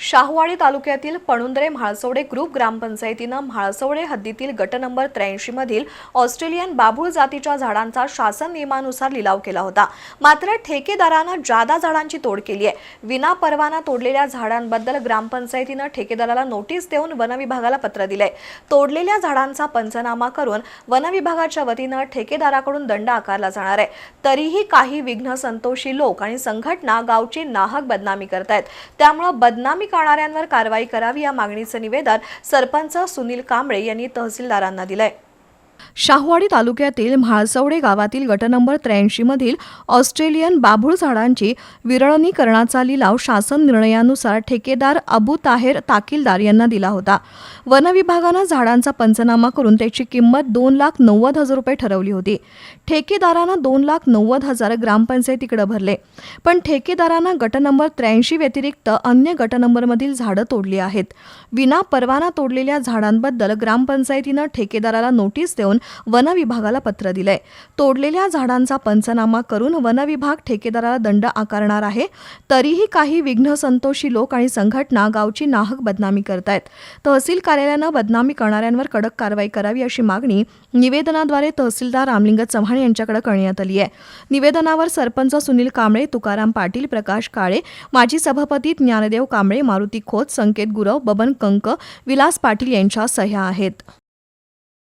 शाहवाडी तालुक्यातील पणुंद्रे म्हाळसवडे ग्रुप ग्रामपंचायतीनं म्हाळसवडे हद्दीतील गट नंबर त्र्याऐंशी मधील ऑस्ट्रेलियन बाभूळ जातीच्या झाडांचा शासन नियमानुसार लिलाव केला होता. मात्र ठेकेदारानं जादा झाडांची तोड केली आहे. विना परवाना तोडलेल्या झाडांबद्दल ग्रामपंचायतीनं ठेकेदाराला नोटीस देऊन वनविभागाला पत्र दिलंय. तोडलेल्या झाडांचा पंचनामा करून वनविभागाच्या वतीनं ठेकेदाराकडून दंड आकारला जाणार आहे. तरीही काही विघ्न संतोषी लोक आणि संघटना गावची नाहक बदनामी करतायत. त्यामुळं बदनामी करणाऱ्यांवर कारवाई करावी या मागणीचं निवेदन सरपंच सुनील कांबळे यांनी तहसीलदारांना दिलंय. शाहवाडी तालुक्यातील म्हाळसवडे गावातील गट नंबर त्र्याऐंशी मधील ऑस्ट्रेलियन बाभूळ झाडांची विरळणीकरणाचा लिलाव शासन निर्णयानुसार ठेकेदार अबू ताहेर ताकीलदार यांना दिला होता. वनविभागानं झाडांचा पंचनामा करून त्याची किंमत दोन लाख नव्वद हजार रुपये ठरवली होती. ठेकेदारानं दोन लाख नव्वद हजार ग्रामपंचायतीकडे भरले. पण ठेकेदारानं गट नंबर त्र्याऐंशी व्यतिरिक्त अन्य गट नंबरमधील झाडं तोडली आहेत. विना परवाना तोडलेल्या झाडांबद्दल ग्रामपंचायतीनं ठेकेदाराला नोटीस देऊन वनविभागाला पत्र दिलंय. तोडलेल्या झाडांचा पंचनामा करून वनविभाग ठेकेदाराला दंड आकारणार आहे. तरीही काही विघ्न संतोषी लोक आणि संघटना गावची नाहक बदनामी करतायत. तहसील कार्यालयानं बदनामी करणाऱ्यांवर कडक कारवाई करावी अशी मागणी निवेदनाद्वारे तहसीलदार रामलिंग चव्हाण यांच्याकडे करण्यात आली आहे. निवेदनावर सरपंच सुनील कांबळे तुकाराम पाटील प्रकाश काळे माजी सभापती ज्ञानदेव कांबळे मारुती खोत संकेत गुरव बबन कंक विलास पाटील यांच्या सह्या आहेत.